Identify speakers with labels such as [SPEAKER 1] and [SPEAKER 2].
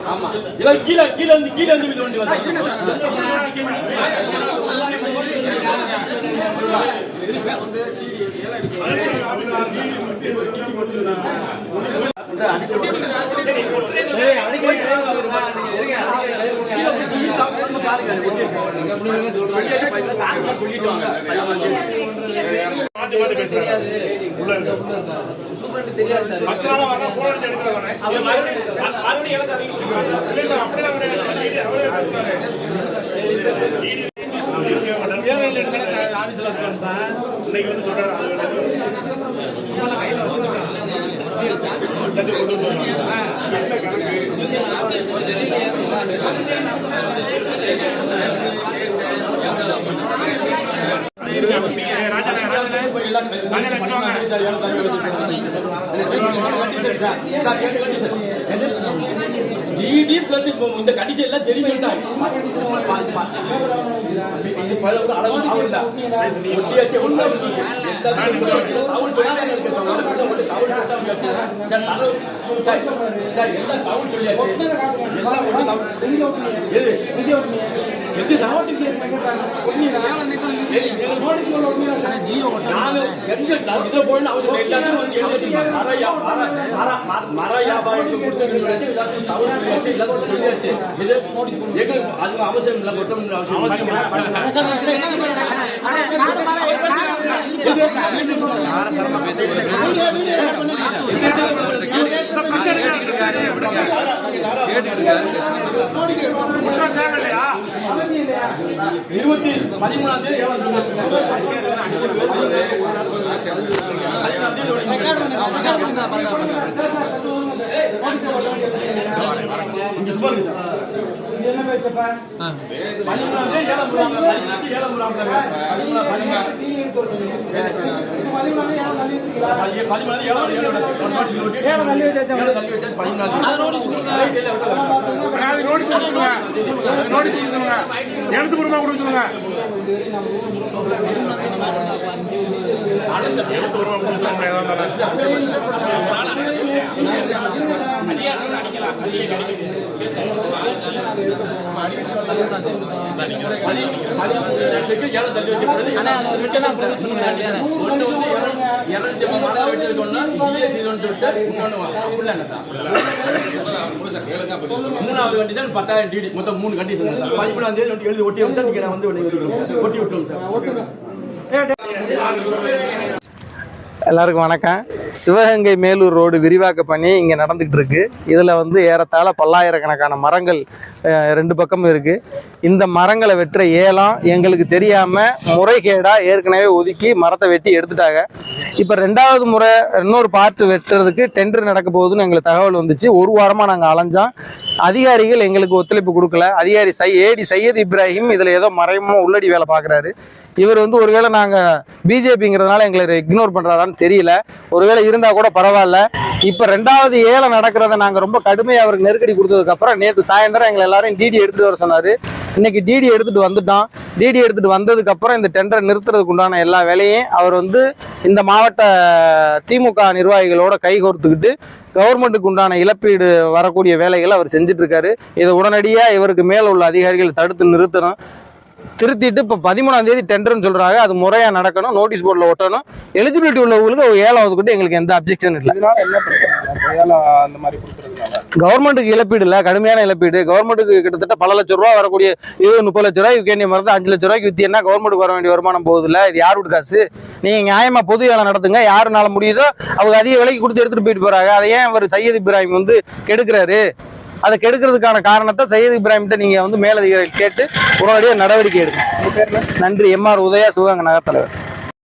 [SPEAKER 1] கீழே கீழே இருந்து கீழே இருந்து வீட்டு வண்டி வந்து
[SPEAKER 2] மாத்தி மாத்தி பேசுறாங்க உள்ள இருக்க. பத்து நாளா போன் அடிச்சு எடுக்கிற வரேன் இல்ல, இல்ல, அப்படிலாம் கிடையாது. எடுத்தா. இன்னைக்கு வந்து சொல்றாரு அது
[SPEAKER 1] டிடி பிளஸ் இப்போ இந்த கண்டிஷன் எல்லாம் தெரிஞ்சுட்டாங்க இது அளவு தவறு தான் ஒட்டியாச்சு ஒண்ணு தவறு சார் சார் சார் எல்லாம் எது சார் அவங்க அவசியம் இல்லை கொட்டணும்னு அவசியம் இல்லை. இருபத்தி பதிமூணாம் தேதி பதிமூணாம் தேதி இங்க சும்மா இருக்கு சார். பதிமூணாம் ஏழாம் முறாம் பதிமூணாம் தள்ளி வச்சாச்சு தள்ளி வச்சாச்சு
[SPEAKER 2] அது நோட்டீஸ் கொடுத்துருங்க அது நோட்டீஸ் கொடுத்துருங்க கொடுக்க சொல்லுங்க எழுத்துப்பூர்வமா கொடுக்க சொல்லுங்க ஏதா இருந்தாலும்
[SPEAKER 1] பதி- பதிமூணு மூணாவது கண்டிஷன் பத்தாயிரம் டிடி. மொத்தம் மூணு கண்டிஷன் சார். பதிமூணாம் தேதி எழுதி ஒட்டி வந்து நீங்க வந்து ஒட்டி விட்டுருவோம் சார்.
[SPEAKER 3] எல்லாருக்கும் வணக்கம். சிவகங்கை மேலூர் ரோடு விரிவாக்க பணி இங்கே நடந்துகிட்டு இருக்கு இதில் வந்து ஏறத்தாழ பல்லாயிரக்கணக்கான மரங்கள் ரெண்டு பக்கமும் இருக்கு. இந்த மரங்களை வெட்டுற ஏலம் எங்களுக்கு தெரியாமல் முறைகேடாக ஏற்கனவே ஒதுக்கி மரத்தை வெட்டி எடுத்துட்டாங்க. இப்போ ரெண்டாவது முறை இன்னொரு பார்ட் வெட்டுறதுக்கு டெண்டர் நடக்க போகுதுன்னு எங்களுக்கு தகவல் வந்துச்சு. ஒரு வாரமா நாங்கள் அலைஞ்சோம். அதிகாரிகள் எங்களுக்கு ஒத்துழைப்பு கொடுக்கல. அதிகாரி சை ஏடி சையத் இப்ராஹிம் இதில் ஏதோ மறைமுகமாக உள்ளடி வேலை பார்க்குறாரு. இவர் வந்து ஒருவேளை நாங்கள் பிஜேபிங்கிறதுனால எங்களை இக்னோர் பண்ணுறாரான்னு தெரியல. ஒருவேளை இருந்தால் கூட பரவாயில்ல. இப்போ ரெண்டாவது ஏழை நடக்கிறத நாங்கள் ரொம்ப கடுமையாக அவருக்கு நெருக்கடி கொடுத்ததுக்கப்புறம் நேற்று சாயந்தரம் எங்களை எல்லாரும் டிடி எடுத்துட்டு வர சொன்னார். இன்னைக்கு டிடி எடுத்துட்டு வந்துட்டோம். டிடி எடுத்துட்டு வந்ததுக்கப்புறம் இந்த டெண்டரை நிறுத்துறதுக்கு உண்டான எல்லா வேலையும் அவர் வந்து இந்த மாவட்ட திமுக நிர்வாகிகளோட கைகோர்த்துக்கிட்டு கவர்மெண்ட்டுக்கு உண்டான இழப்பீடு வரக்கூடிய வேலைகளை அவர் செஞ்சுட்டு இருக்காரு. இதை உடனடியாக இவருக்கு மேலே உள்ள அதிகாரிகள் தடுத்து நிறுத்தணும். திருத்திட்டு இப்போ பதிமூணாம் தேதி டெண்டர்னு சொல்றாங்க. அது முறையா நடக்கணும். நோட்டீஸ் போர்டில் ஒட்டணும். எலிஜிபிலிட்டி உள்ளவங்களுக்கு ஒரு ஏழாவது ஒதுக்கிட்டு எங்களுக்கு எந்த அப்ஜெக்ஷன் இல்லை. கவர்மெண்ட்டுக்கு இழப்பீடு இல்லை. கடுமையான இழப்பீடு. கவர்மெண்ட்டுக்கு கிட்டத்தட்ட பல லட்ச ரூபா வரக்கூடிய இருபது முப்பது லட்ச ரூபாய் வேண்டிய மருந்து அஞ்சு லட்ச ரூபாய்க்கு வித்தீங்கன்னா கவர்மெண்ட்டுக்கு வர வேண்டிய வருமானம் போகுது இல்லை இது யார் வீட்டு காசு? நீங்க நியாயமா பொது ஏலம் நடத்துங்க. யாருனால முடியுதோ அவங்க அதிக விலைக்கு கொடுத்து எடுத்துட்டு போயிட்டு போறாங்க. அதை ஏன் அவர் சையத் இப்ராஹிம் வந்து கெடுக்கிறாரு? அதை கெடுக்கிறதுக்கான காரணத்தை சையது இப்ராஹிம்கிட்ட நீங்கள் வந்து மேலதிகாரிகள் கேட்டு உடனடியாக நடவடிக்கை எடுங்க. நன்றி. எம்ஆர் உதயா சிவகங்கை நகர் தலைவர்